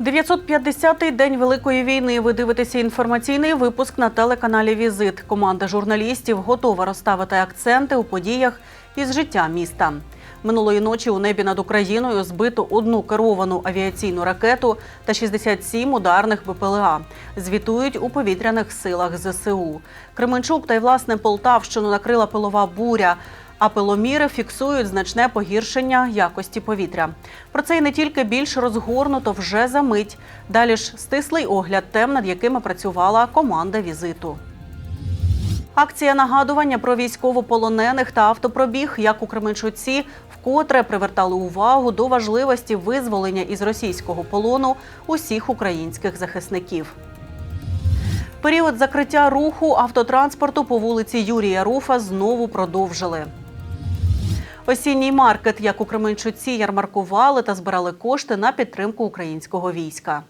950-й день Великої війни. Ви дивитеся інформаційний випуск на телеканалі Візит. Команда журналістів готова розставити акценти у подіях із життя міста. Минулої ночі у небі над Україною збито одну керовану авіаційну ракету та 67 ударних БПЛА. Звітують у повітряних силах ЗСУ. Кременчук та й власне Полтавщину накрила пилова буря. А пиломіри фіксують значне погіршення якості повітря. Про це й не тільки більш розгорнуто вже за мить. Далі ж стислий огляд тем, над якими працювала команда візиту. Акція нагадування про військовополонених та автопробіг, як у Кременчуці, вкотре привертали увагу до важливості визволення із російського полону усіх українських захисників. Період закриття руху автотранспорту по вулиці Юрія Руфа знову продовжили. Осінній маркет, як у Кременчуці, ярмаркували та збирали кошти на підтримку українського війська.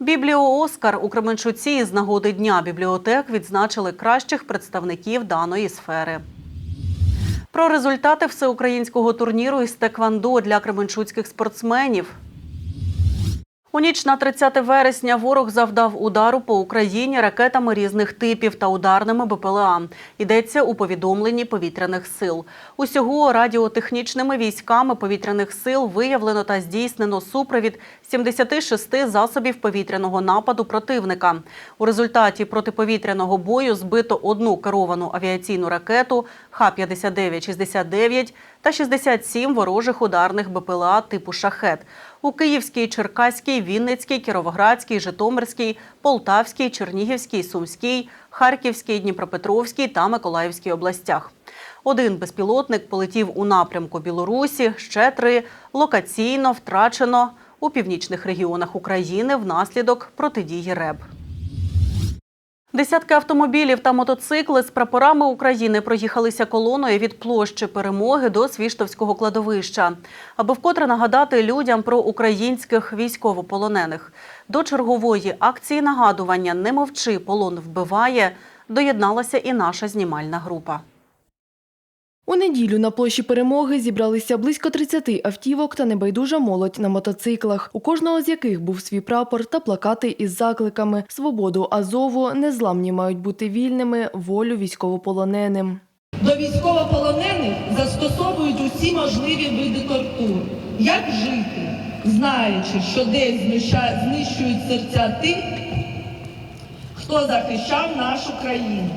Бібліо Оскар у Кременчуці з нагоди Дня бібліотек відзначили кращих представників даної сфери. Про результати всеукраїнського турніру із теквандо для кременчуцьких спортсменів. У ніч на 30 вересня ворог завдав удару по Україні ракетами різних типів та ударними БПЛА. Йдеться у повідомленні повітряних сил. Усього радіотехнічними військами повітряних сил виявлено та здійснено супровід 76 засобів повітряного нападу противника. У результаті протиповітряного бою збито одну керовану авіаційну ракету Х-59-69 та 67 ворожих ударних БПЛА типу «Шахет» у Київській, Черкаській, Вінницькій, Кіровоградській, Житомирській, Полтавській, Чернігівській, Сумській, Харківській, Дніпропетровській та Миколаївській областях. Один безпілотник полетів у напрямку Білорусі, ще три локаційно втрачено у північних регіонах України внаслідок протидії РЕБ. Десятки автомобілів та мотоцикли з прапорами України проїхалися колоною від площі перемоги до Свіштовського кладовища, аби вкотре нагадати людям про українських військовополонених. До чергової акції нагадування Не мовчи, полон вбиває доєдналася і наша знімальна група. У неділю на площі перемоги зібралися близько 30 автівок та небайдужа молодь на мотоциклах, у кожного з яких був свій прапор та плакати із закликами Свободу Азову, незламні мають бути вільними, волю військовополоненим. До військовополонених застосовують усі можливі види тортур. Як жити, знаючи, що десь знищують серця тих, хто захищав нашу країну.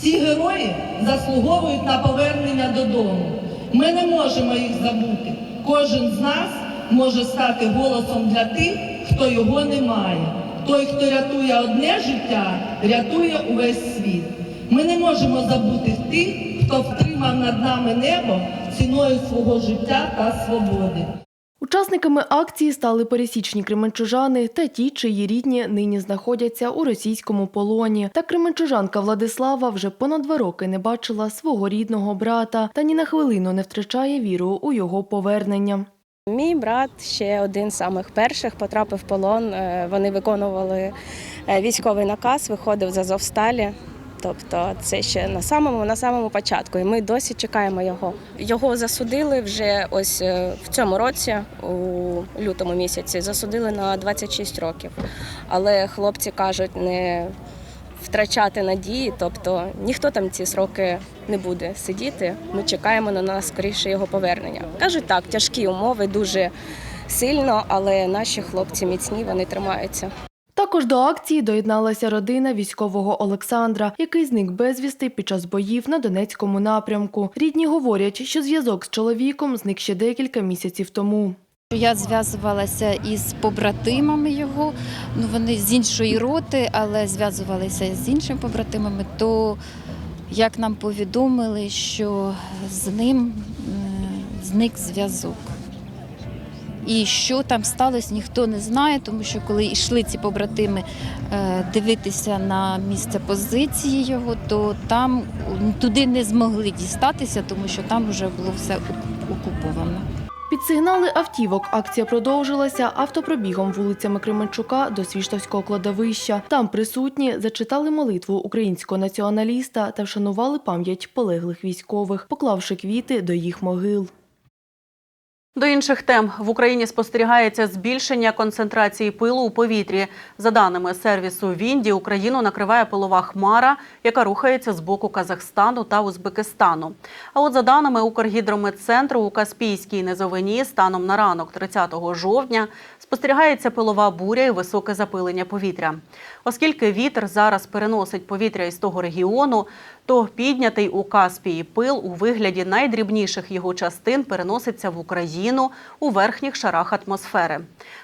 Ці герої заслуговують на повернення додому. Ми не можемо їх забути. Кожен з нас може стати голосом для тих, хто його не має. Той, хто рятує одне життя, рятує увесь світ. Ми не можемо забути тих, хто втримав над нами небо ціною свого життя та свободи. Учасниками акції стали пересічні кременчужани та ті, чиї рідні нині знаходяться у російському полоні. Та кременчужанка Владислава вже понад два роки не бачила свого рідного брата та ні на хвилину не втрачає віру у його повернення. Мій брат ще один з самих перших потрапив в полон. Е, Вони виконували е, військовий наказ, виходив з Азовсталі. Тобто це ще на самому на самому початку, і ми досі чекаємо його. Його засудили вже ось е, в цьому році, у лютому місяці, засудили на 26 років. Але хлопці кажуть, не втрачати надії, тобто ніхто там ці сроки не буде сидіти. Ми чекаємо на нас скоріше його повернення. Кажуть так, тяжкі умови, дуже сильно, але наші хлопці міцні, вони тримаються. Також до акції доєдналася родина військового Олександра, який зник безвісти під час боїв на Донецькому напрямку. Рідні говорять, що зв'язок з чоловіком зник ще декілька місяців тому. Я зв'язувалася із побратимами його, ну вони з іншої роти, але зв'язувалися з іншими побратимами. То як нам повідомили, що з ним е, зник зв'язок. І що там сталося, ніхто не знає, тому що коли йшли ці побратими е, дивитися на місце позиції його, то там туди не змогли дістатися, тому що там вже було все окуповано. Під сигнали автівок акція продовжилася автопробігом вулицями Кременчука до Свіштовського кладовища. Там присутні зачитали молитву українського націоналіста та вшанували пам'ять полеглих військових, поклавши квіти до їх могил. До інших тем в Україні спостерігається збільшення концентрації пилу у повітрі. За даними сервісу Вінді, Україну накриває пилова хмара, яка рухається з боку Казахстану та Узбекистану. А от за даними Укргідрометцентру у Каспійській низовині станом на ранок 30 жовтня спостерігається пилова буря і високе запилення повітря. Оскільки вітер зараз переносить повітря із того регіону, то піднятий у Каспії пил у вигляді найдрібніших його частин переноситься в Україну у верхніх шарах атмосфери.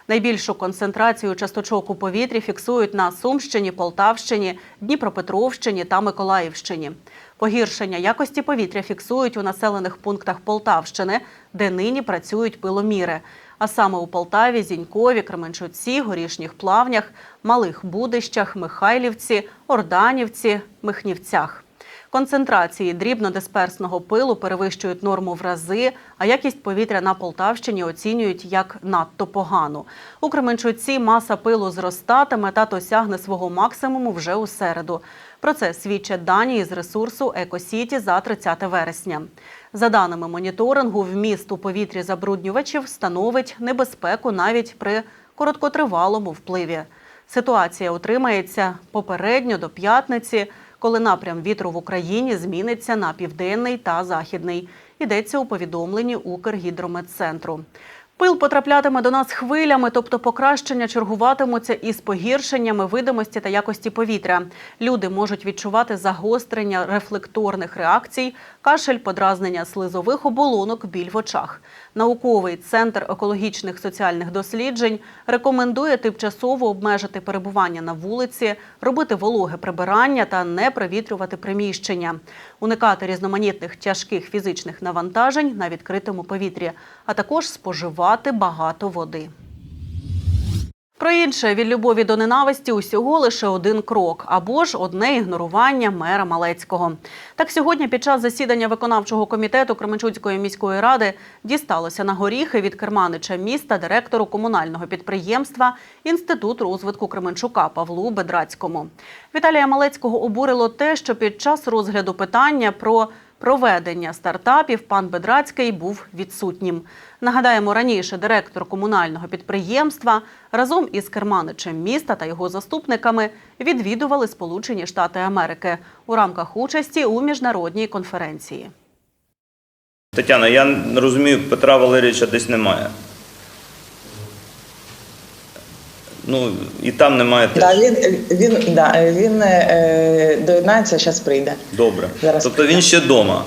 Найбільшу концентрацію часточок у повітрі фіксують на Сумщині, Полтавщині, Дніпропетровщині та Миколаївщині. Погіршення якості повітря фіксують у населених пунктах Полтавщини, де нині працюють пиломіри. А саме у Полтаві, Зінькові, Кременчуці, Горішніх Плавнях, Малих Будищах, Михайлівці, Орданівці, Михнівцях. Концентрації дрібнодисперсного пилу перевищують норму в рази, а якість повітря на Полтавщині оцінюють як надто погану. У Кременчуці маса пилу зростатиме та досягне свого максимуму вже у середу. Про це свідчать дані із ресурсу Екосіті за 30 вересня. За даними моніторингу, вміст у повітрі забруднювачів становить небезпеку навіть при короткотривалому впливі. Ситуація утримається попередньо до п'ятниці, коли напрям вітру в Україні зміниться на південний та західний. Йдеться у повідомленні Укргідрометцентру. Пил потраплятиме до нас хвилями, тобто покращення чергуватимуться із погіршеннями видимості та якості повітря. Люди можуть відчувати загострення рефлекторних реакцій, кашель, подразнення слизових оболонок, біль в очах. Науковий центр екологічних соціальних досліджень рекомендує тимчасово обмежити перебування на вулиці, робити вологе прибирання та не провітрювати приміщення, уникати різноманітних тяжких фізичних навантажень на відкритому повітрі, а також споживати багато води. Про інше від любові до ненависті усього лише один крок або ж одне ігнорування мера Малецького. Так сьогодні під час засідання виконавчого комітету Кременчуцької міської ради дісталося на горіхи від керманича міста директору комунального підприємства Інститут розвитку Кременчука Павлу Бедрацькому. Віталія Малецького обурило те, що під час розгляду питання про проведення стартапів пан Бедрацький був відсутнім. Нагадаємо, раніше директор комунального підприємства разом із керманичем міста та його заступниками відвідували Сполучені Штати Америки у рамках участі у міжнародній конференції. Тетяна, я розумію, Петра Валерійовича десь немає. Ну, і там немає теж. Да, він, він, да, він е, доєднається, зараз прийде. Добре. Зараз Тобто він ще вдома.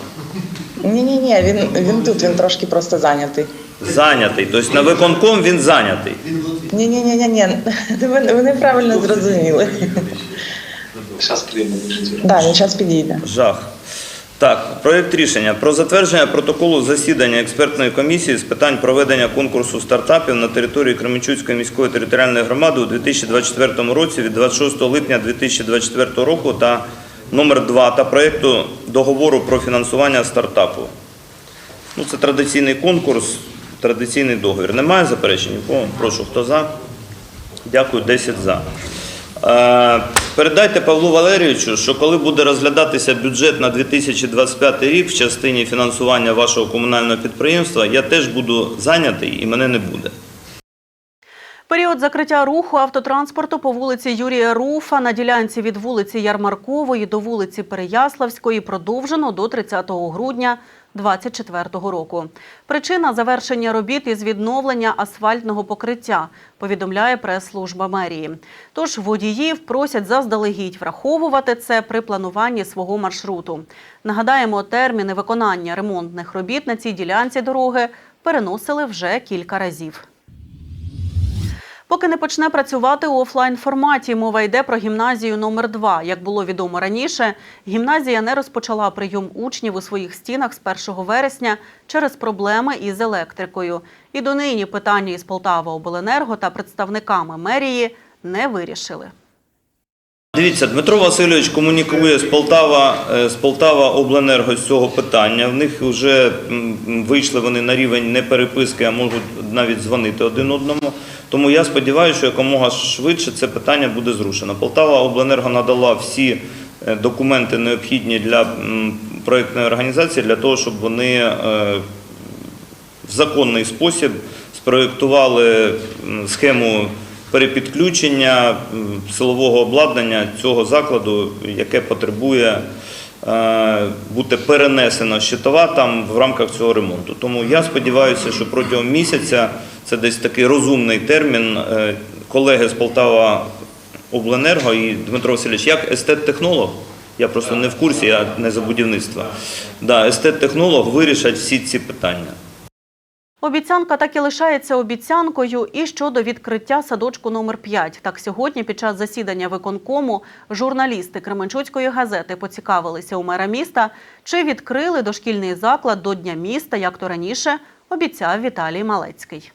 Ні, ні, ні, він, він тут, він трошки просто зайнятий. Зайнятий. Тобто на виконком він зайнятий. Ні, ні, ні, ні, ні. Ви, ви неправильно зрозуміли. Зараз прийме дуже Да, він зараз підійде. Жах. Так, проєкт рішення про затвердження протоколу засідання експертної комісії з питань проведення конкурсу стартапів на території Кременчуцької міської територіальної громади у 2024 році від 26 липня 2024 року та номер 2 та проєкту договору про фінансування стартапу. Ну, це традиційний конкурс, традиційний договір. Немає заперечень? Прошу, хто за? Дякую, 10 за. Е, Передайте Павлу Валерійовичу, що коли буде розглядатися бюджет на 2025 рік в частині фінансування вашого комунального підприємства, я теж буду зайнятий і мене не буде. Період закриття руху автотранспорту по вулиці Юрія Руфа на ділянці від вулиці Ярмаркової до вулиці Переяславської продовжено до 30 грудня 2024 року. Причина завершення робіт із відновлення асфальтного покриття, повідомляє прес-служба мерії. Тож водіїв просять заздалегідь враховувати це при плануванні свого маршруту. Нагадаємо, терміни виконання ремонтних робіт на цій ділянці дороги переносили вже кілька разів. Поки не почне працювати у офлайн форматі, мова йде про гімназію номер 2 Як було відомо раніше, гімназія не розпочала прийом учнів у своїх стінах з 1 вересня через проблеми із електрикою. І донині питання із Полтава Обленерго та представниками мерії не вирішили. Дивіться, Дмитро Васильович комунікує з Полтава, е, з Полтава Обленерго з цього питання. В них вже вийшли вони на рівень не переписки, а можуть навіть дзвонити один одному. Тому я сподіваюся, що якомога швидше це питання буде зрушено. Полтава Обленерго надала всі е, документи необхідні для проєктної організації для того, щоб вони е, в законний спосіб спроєктували схему перепідключення силового обладнання цього закладу, яке потребує е, бути перенесено щитова там в рамках цього ремонту. Тому я сподіваюся, що протягом місяця це десь такий розумний термін. е, Колеги з Полтава Обленерго і Дмитро Васильович, як естет-технолог, я просто не в курсі, я не за будівництво. Да, естет-технолог вирішать всі ці питання. Обіцянка так і лишається обіцянкою і щодо відкриття садочку номер 5 Так сьогодні під час засідання виконкому журналісти Кременчуцької газети поцікавилися у мера міста, чи відкрили дошкільний заклад до Дня міста, як то раніше обіцяв Віталій Малецький.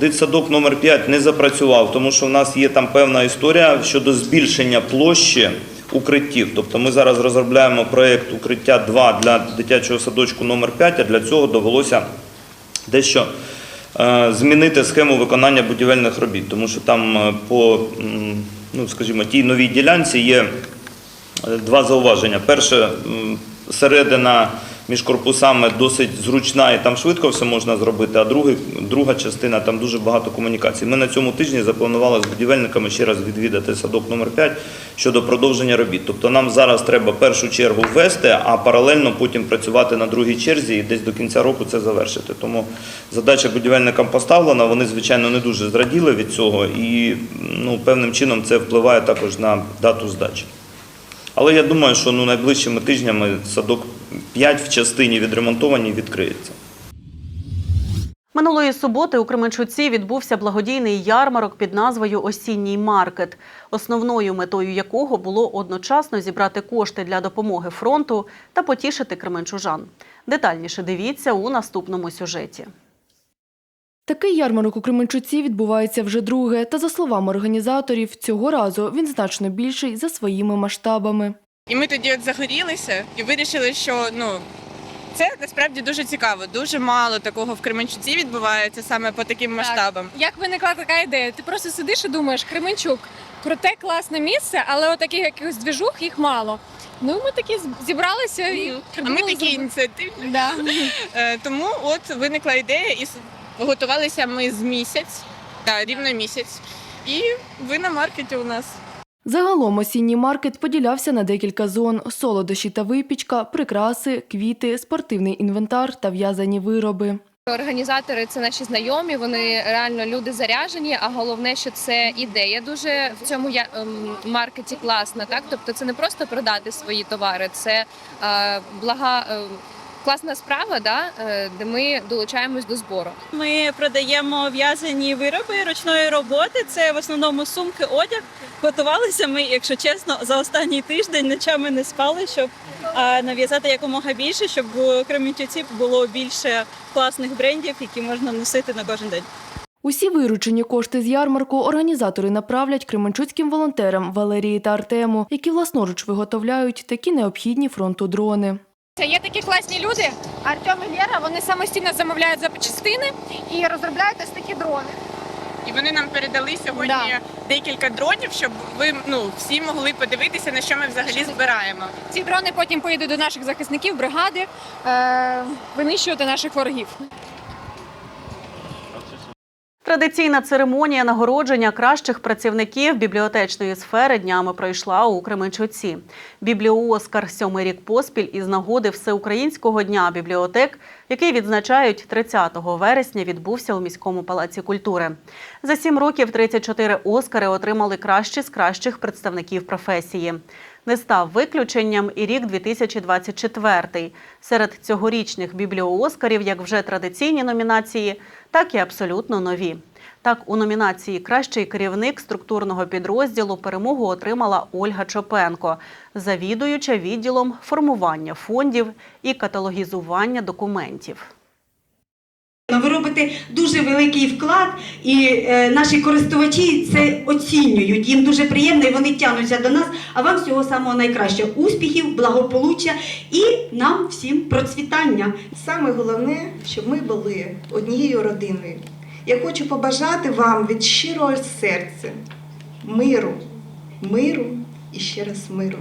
Дитсадок номер 5 не запрацював, тому що в нас є там певна історія щодо збільшення площі укриттів. Тобто ми зараз розробляємо проєкт укриття 2 для дитячого садочку номер 5, а для цього довелося дещо е, змінити схему виконання будівельних робіт, тому що там е, по ну, скажімо, тій новій ділянці є Е, Два зауваження. Перше, середина між корпусами досить зручна і там швидко все можна зробити. А другий, друга частина там дуже багато комунікацій. Ми на цьому тижні запланували з будівельниками ще раз відвідати садок номер 5 щодо продовження робіт. Тобто нам зараз треба першу чергу ввести, а паралельно потім працювати на другій черзі і десь до кінця року це завершити. Тому задача будівельникам поставлена. Вони звичайно не дуже зраділи від цього, і ну певним чином це впливає також на дату здачі. Але я думаю, що ну, найближчими тижнями садок 5 в частині відремонтовані відкриється. Минулої суботи у Кременчуці відбувся благодійний ярмарок під назвою Осінній маркет, основною метою якого було одночасно зібрати кошти для допомоги фронту та потішити кременчужан. Детальніше дивіться у наступному сюжеті. Такий ярмарок у Кременчуці відбувається вже друге, та за словами організаторів, цього разу він значно більший за своїми масштабами. І ми тоді от загорілися і вирішили, що ну це насправді дуже цікаво. Дуже мало такого в Кременчуці відбувається саме по таким масштабам. Як виникла така ідея? Ти просто сидиш і думаєш, Кременчук, круте, класне місце, але отаких якихось двіжух їх мало. Ну ми такі зібралися і А ми придумали такі зробити. ініціативні. Да. Е, Тому от виникла ідея, і готувалися ми з місяць, та рівно місяць. І ви на маркеті у нас. Загалом осінній маркет поділявся на декілька зон: солодощі та випічка, прикраси, квіти, спортивний інвентар та в'язані вироби. Організатори це наші знайомі, вони реально люди заряжені. А головне, що це ідея дуже в цьому я- ем, маркеті класна. Так, тобто це не просто продати свої товари, це е, блага. Е, Класна справа, да, е, де ми долучаємось до збору. Ми продаємо в'язані вироби ручної роботи. Це в основному сумки, одяг. Готувалися ми, якщо чесно, за останній тиждень ночами не спали, щоб нав'язати якомога більше, щоб у Кременчуці було більше класних брендів, які можна носити на кожен день. Усі виручені кошти з ярмарку організатори направлять кременчуцьким волонтерам Валерії та Артему, які власноруч виготовляють такі необхідні фронту дрони. Це є такі класні люди. Артем і Лера, вони самостійно замовляють запчастини і розробляють ось такі дрони. І вони нам передали сьогодні Да. декілька дронів, щоб ви ну всі могли подивитися, на що ми взагалі збираємо. Ці дрони потім поїдуть до наших захисників, бригади, е, винищувати наших ворогів. Традиційна церемонія нагородження кращих працівників бібліотечної сфери днями пройшла у Кременчуці. Бібліооскар сьомий рік поспіль із нагоди Всеукраїнського дня бібліотек, який відзначають 30 вересня, відбувся у міському палаці культури. За сім років 34 Оскари отримали кращі з кращих представників професії. Не став виключенням і рік 2024. Серед цьогорічних бібліооскарів як вже традиційні номінації, так і абсолютно нові. Так, у номінації Кращий керівник структурного підрозділу перемогу отримала Ольга Чопенко, завідуюча відділом формування фондів і каталогізування документів. Ви робите дуже великий вклад, і е, наші користувачі це оцінюють. Їм дуже приємно, і вони тягнуться до нас. А вам всього самого найкращого успіхів, благополуччя і нам всім процвітання. Саме головне, щоб ми були однією родиною. Я хочу побажати вам від щирого серця миру, миру і ще раз миру.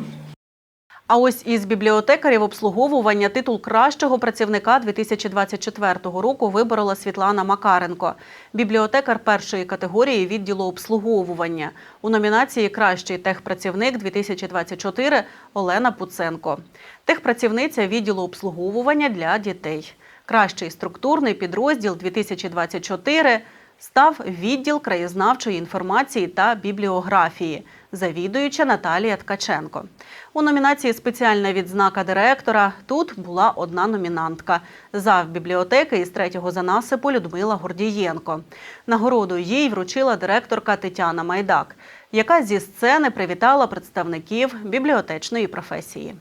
А ось із бібліотекарів обслуговування титул кращого працівника 2024 року виборола Світлана Макаренко, бібліотекар першої категорії відділу обслуговування. У номінації Кращий техпрацівник 2024 Олена Пуценко. Техпрацівниця відділу обслуговування для дітей. Кращий структурний підрозділ 2024 став відділ краєзнавчої інформації та бібліографії, завідуюча Наталія Ткаченко. У номінації Спеціальна відзнака директора тут була одна номінантка зав бібліотеки із третього за насипу Людмила Гордієнко. Нагороду їй вручила директорка Тетяна Майдак, яка зі сцени привітала представників бібліотечної професії.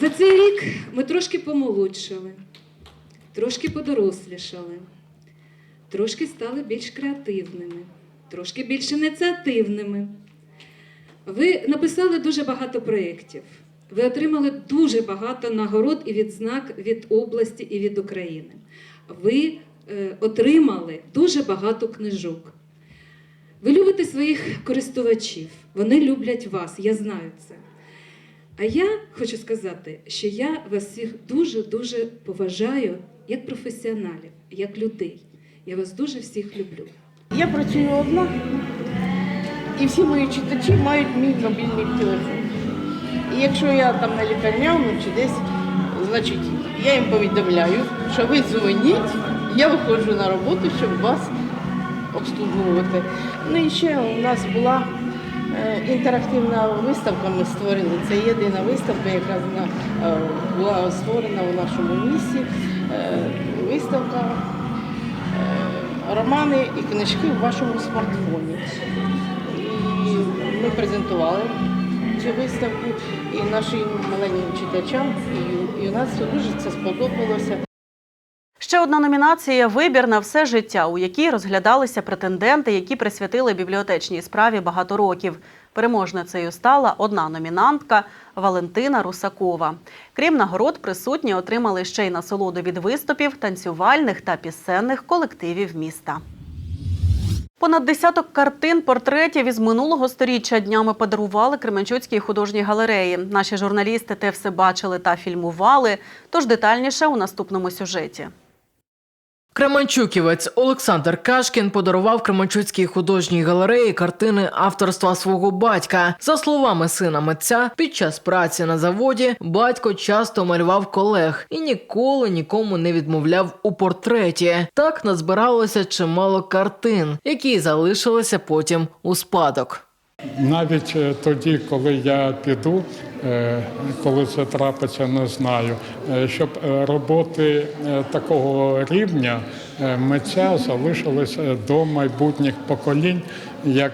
За цей рік ми трошки помолодшали, трошки подорослішали, трошки стали більш креативними, трошки більш ініціативними. Ви написали дуже багато проєктів. Ви отримали дуже багато нагород і відзнак від області і від України. Ви е, отримали дуже багато книжок. Ви любите своїх користувачів, вони люблять вас, я знаю це. А я хочу сказати, що я вас всіх дуже-дуже поважаю як професіоналів, як людей. Я вас дуже всіх люблю. Я працюю одна, і всі мої читачі мають мій мобільний телефон. І якщо я там на лікарняному чи десь, значить я їм повідомляю, що ви дзвоніть, я виходжу на роботу, щоб вас обслуговувати. Ну і ще у нас була е, інтерактивна виставка, ми створили. Це єдина виставка, яка е, була створена у нашому місті. Е, Виставка романи і книжки в вашому смартфоні. І ми презентували цю виставку і нашим маленьким читачам, і юнацтву дуже це сподобалося. Ще одна номінація Вибір на все життя, у якій розглядалися претенденти, які присвятили бібліотечній справі багато років. Переможницею стала одна номінантка Валентина Русакова. Крім нагород, присутні отримали ще й насолоду від виступів танцювальних та пісенних колективів міста. Понад десяток картин, портретів із минулого сторіччя днями подарували Кременчуцькій художній галереї. Наші журналісти те все бачили та фільмували. Тож детальніше у наступному сюжеті. Кременчуківець Олександр Кашкін подарував Кременчуцькій художній галереї картини авторства свого батька. За словами сина митця, під час праці на заводі батько часто малював колег і ніколи нікому не відмовляв у портреті. Так назбиралося чимало картин, які залишилися потім у спадок. Навіть е, тоді, коли я піду, е, коли це трапиться, не знаю. е, Щоб роботи такого рівня митця залишились е, до майбутніх поколінь як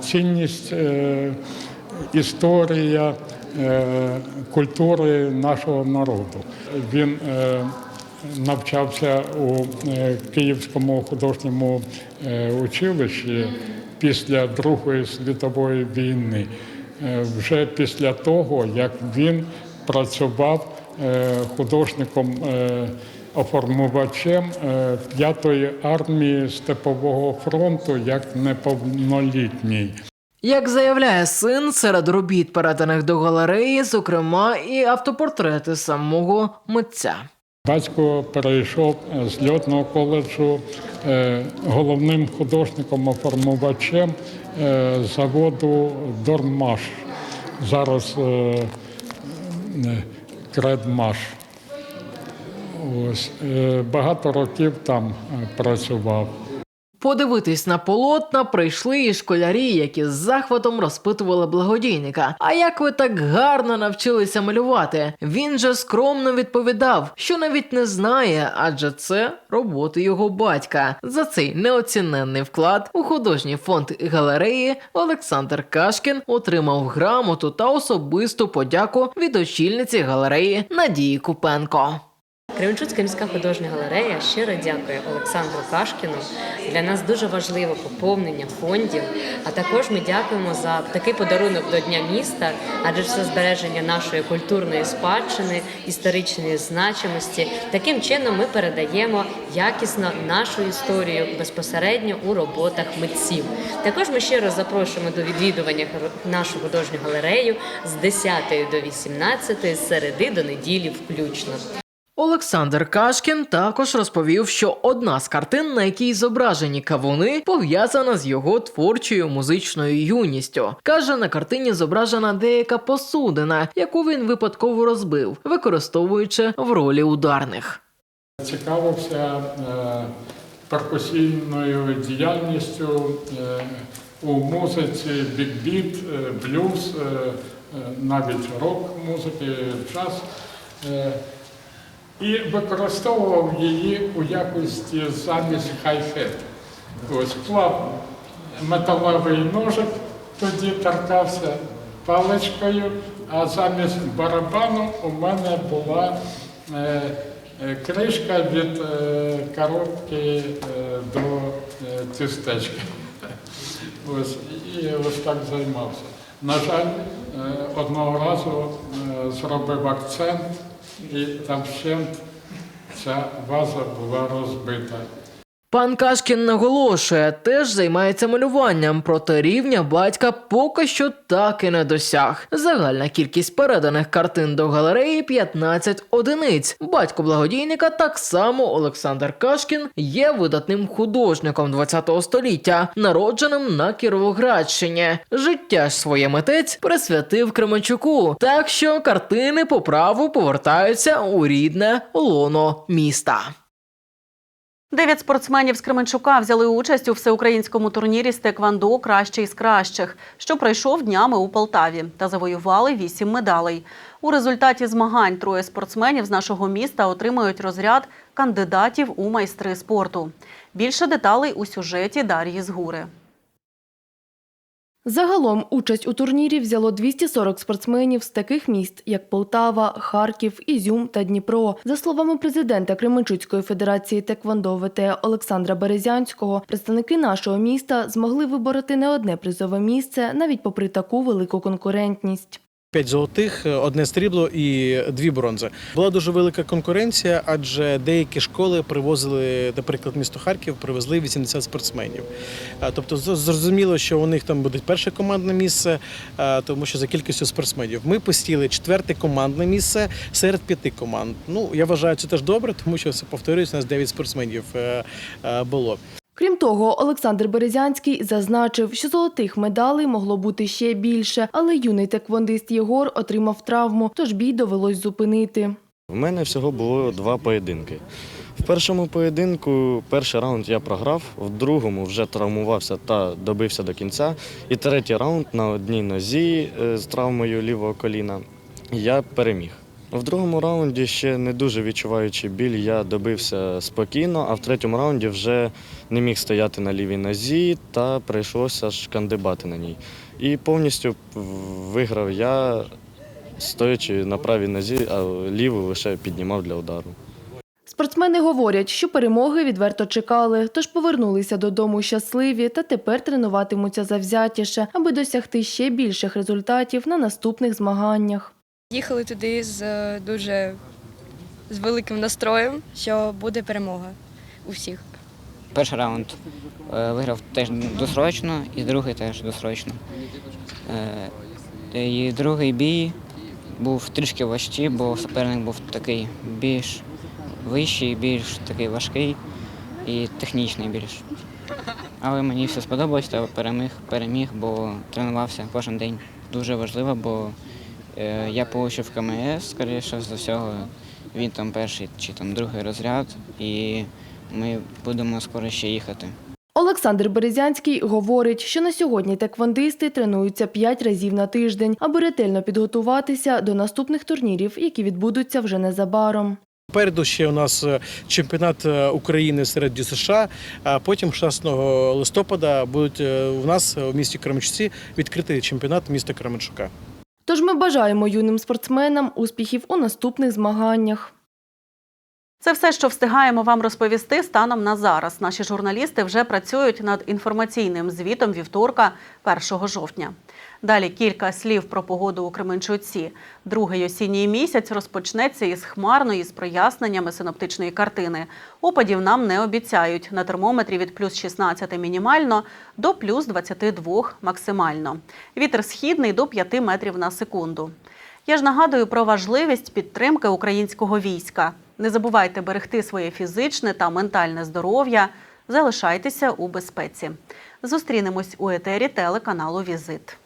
цінність, історія культури нашого народу. Він навчався у Київському художньому училищі після Другої світової війни, Е, вже після того, як він працював е, художником е, оформувачем п'ятої армії Степового фронту як неповнолітній. Як заявляє син, серед робіт, переданих до галереї, зокрема і автопортрети самого митця. Батько перейшов з льотного коледжу е, головним художником-оформувачем е, заводу Дормаш. Зараз е, Кредмаш. Ось, багато років там працював. Подивитись на полотна прийшли і школярі, які з захватом розпитували благодійника. А як ви так гарно навчилися малювати? Він же скромно відповідав, що навіть не знає, адже це роботи його батька. За цей неоціненний вклад у художній фонд галереї Олександр Кашкін отримав грамоту та особисту подяку від очільниці галереї Надії Купенко. Кременчуцька міська художня галерея щиро дякує Олександру Кашкіну. Для нас дуже важливо поповнення фондів. А також ми дякуємо за такий подарунок до Дня міста, адже це збереження нашої культурної спадщини, історичної значимості. Таким чином ми передаємо якісно нашу історію безпосередньо у роботах митців. Також ми щиро запрошуємо до відвідування нашу художню галерею з 10 до 18, з середи до неділі включно. Олександр Кашкін також розповів, що одна з картин, на якій зображені кавуни, пов'язана з його творчою музичною юністю. Каже, на картині зображена деяка посудина, яку він випадково розбив, використовуючи в ролі ударних. Цікавився е, перкусійною діяльністю е, у музиці бік-біт, е, блюз, навіть рок-музики, джаз. І використовував її у якості замість хай-хет. Ось клав металевий ножик, тоді торкався паличкою, а замість барабану у мене була е, е, кришка від е, коробки е, до е, тістечка. Ось, і ось так займався. На жаль, е, одного разу е, зробив акцент, і там вщент ця ваза була розбита. Пан Кашкін наголошує, теж займається малюванням, проте рівня батька поки що так і не досяг. Загальна кількість переданих картин до галереї 15 одиниць. Батько благодійника, так само Олександр Кашкін, є видатним художником ХХ століття, народженим на Кіровоградщині. Життя ж своє митець присвятив Кременчуку, так що картини по праву повертаються у рідне лоно міста. Дев'ять спортсменів з Кременчука взяли участь у всеукраїнському турнірі з теквандо «Кращий з кращих», що пройшов днями у Полтаві, та завоювали вісім медалей. У результаті змагань троє спортсменів з нашого міста отримають розряд кандидатів у майстри спорту. Більше деталей у сюжеті Дар'ї Згури. Загалом участь у турнірі взяло 240 спортсменів з таких міст, як Полтава, Харків, Ізюм та Дніпро. За словами президента Кременчуцької федерації Теквондо ВТ Олександра Березянського, представники нашого міста змогли вибороти не одне призове місце, навіть попри таку велику конкурентність. П'ять золотих, одне срібло і дві бронзи. Була дуже велика конкуренція, адже деякі школи привозили, наприклад, місто Харків привезли 80 спортсменів. Тобто зрозуміло, що у них там буде перше командне місце, тому що за кількістю спортсменів. Ми посіли четверте командне місце серед п'яти команд. Ну я вважаю, це теж добре, тому що повторюсь, у нас 9 спортсменів е, е, було. Крім того, Олександр Березянський зазначив, що золотих медалей могло бути ще більше, але юний теквондист Єгор отримав травму, тож бій довелось зупинити. У мене всього було два поєдинки. В першому поєдинку перший раунд я програв, в другому вже травмувався та добився до кінця. І третій раунд на одній нозі е, з травмою лівого коліна я переміг. В другому раунді, ще не дуже відчуваючи біль, я добився спокійно, а в третьому раунді вже не міг стояти на лівій нозі та прийшлося шкандибати на ній. І повністю виграв я, стоячи на правій нозі, а ліву лише піднімав для удару. Спортсмени говорять, що перемоги відверто чекали, тож повернулися додому щасливі та тепер тренуватимуться завзятіше, аби досягти ще більших результатів на наступних змаганнях. Їхали туди з е, дуже з великим настроєм, що буде перемога у всіх. Перший раунд е, виграв теж досрочно, і другий теж досрочно. Е, І другий бій був трішки важчий, бо суперник був такий більш вищий, більш такий важкий і технічний більш. Але мені все сподобалось, та переміг, переміг, бо тренувався кожен день. Дуже важливо, бо я отримав КМС, скоріше за всього. Він там перший чи там другий розряд, і ми будемо скоро ще їхати. Олександр Березянський говорить, що на сьогодні теквондисти тренуються 5 разів на тиждень, аби ретельно підготуватися до наступних турнірів, які відбудуться вже незабаром. Попереду ще у нас е, чемпіонат е, України серед США. А потім 16 листопада будуть е, у нас у місті Кременчуці відкритий чемпіонат міста Кременчука. Тож ми бажаємо юним спортсменам успіхів у наступних змаганнях. Це все, що встигаємо вам розповісти станом на зараз. Наші журналісти вже працюють над інформаційним звітом вівторка, 1 жовтня. Далі кілька слів про погоду у Кременчуці. Другий осінній місяць розпочнеться із хмарної з проясненнями синоптичної картини. Опадів нам не обіцяють. На термометрі від плюс 16 мінімально до плюс 22 максимально. Вітер східний до 5 метрів на секунду. Я ж нагадую про важливість підтримки українського війська. Не забувайте берегти своє фізичне та ментальне здоров'я. Залишайтеся у безпеці. Зустрінемось у етері телеканалу Візит.